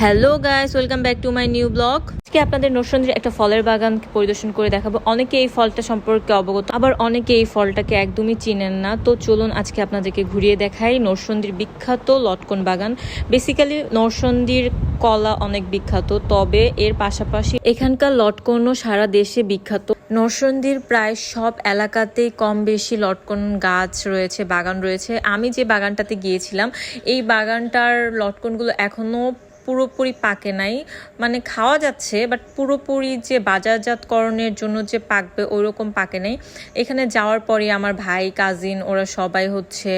Hello guys welcome back to my new blog আজকে আপনাদের নরসন্দির একটা ফলের বাগান পরিদর্শন করে দেখাবো। অনেকে এই ফলটা সম্পর্কে অবগত, আবার অনেকে এই ফলটাকে একদমই চিনেন না। তো চলুন আজকে আপনাদেরকে ঘুরিয়ে দেখাই নরসন্দির বিখ্যাত লটকন বাগান। বেসিক্যালি নরসন্দির কলা অনেক বিখ্যাত, তবে এর পাশাপাশি এখানকার লটকনও সারা দেশে বিখ্যাত। নরসন্দির প্রায় সব এলাকাতেই কম বেশি লটকন গাছ রয়েছে, বাগান রয়েছে। আমি যে বাগানটাতে গিয়েছিলাম, এই বাগানটার লটকনগুলো এখনও পুরোপুরি পাকে নাই। মানে খাওয়া যাচ্ছে বাট পুরোপুরি যে বাজারজাতকরণের জন্য যে পাকবে ওই রকম পাকে নাই। এখানে যাওয়ার পরে আমার ভাই কাজিন ওরা সবাই হচ্ছে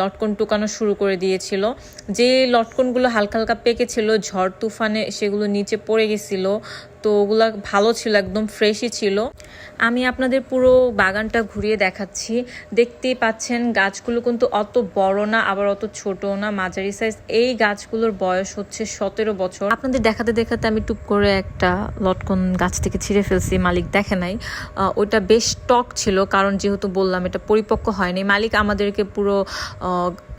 লটকন টুকানো শুরু করে দিয়েছিল। যে লটকনগুলো হালকা হালকা পেকেছিল, ঝড় তুফানে সেগুলো নিচে পড়ে গেছিল তো ওগুলা ভালো ছিল, একদম ফ্রেশই ছিল। আমি আপনাদের পুরো বাগানটা ঘুরিয়ে দেখাচ্ছি। দেখতেই পাচ্ছেন, গাছগুলো কিন্তু অত বড় না, আবার অত ছোট না। মাঝারি সাইজ এই গাছগুলোর বয়স হচ্ছে সতেরো বছর। আপনাদের দেখাতে দেখাতে আমি টুক করে একটা লটকন গাছ থেকে ছিঁড়ে ফেলছি, মালিক দেখে নাই। ওইটা বেশ টক ছিল, কারণ যেহেতু বললাম এটা পরিপক্ক হয়নি। মালিক আমাদেরকে পুরো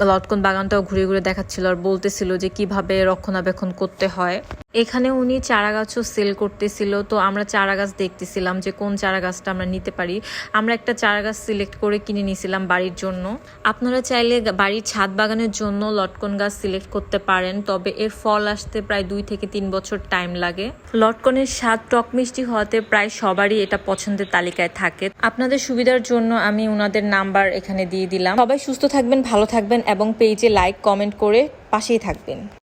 লটকন বাগানটাও ঘুরে ঘুরে দেখাচ্ছিল আর বলতেছিল যে কীভাবে রক্ষণাবেক্ষণ করতে হয়। এখানে উনি চারা গাছও সেল করতেছিল। তো আমরা চারা গাছ দেখতেছিলাম যে কোন চারা গাছটা আমরা নিতে পারি। আমরা একটা চারা গাছ সিলেক্ট করে কিনে নিয়েছিলাম বাড়ির জন্য। আপনারা চাইলে বাড়ির ছাদ বাগানের জন্য লটকন গাছ সিলেক্ট করতে পারেন, তবে এর ফল আসতে প্রায় দুই থেকে তিন বছর টাইম লাগে। লটকনের স্বাদ টক মিষ্টি হওয়াতে প্রায় সবারই এটা পছন্দের তালিকায় থাকে। আপনাদের সুবিধার জন্য আমি ওনাদের নাম্বার এখানে দিয়ে দিলাম। সবাই সুস্থ থাকবেন, ভালো থাকবেন এবং পেজে লাইক কমেন্ট করে পাশেই থাকবেন।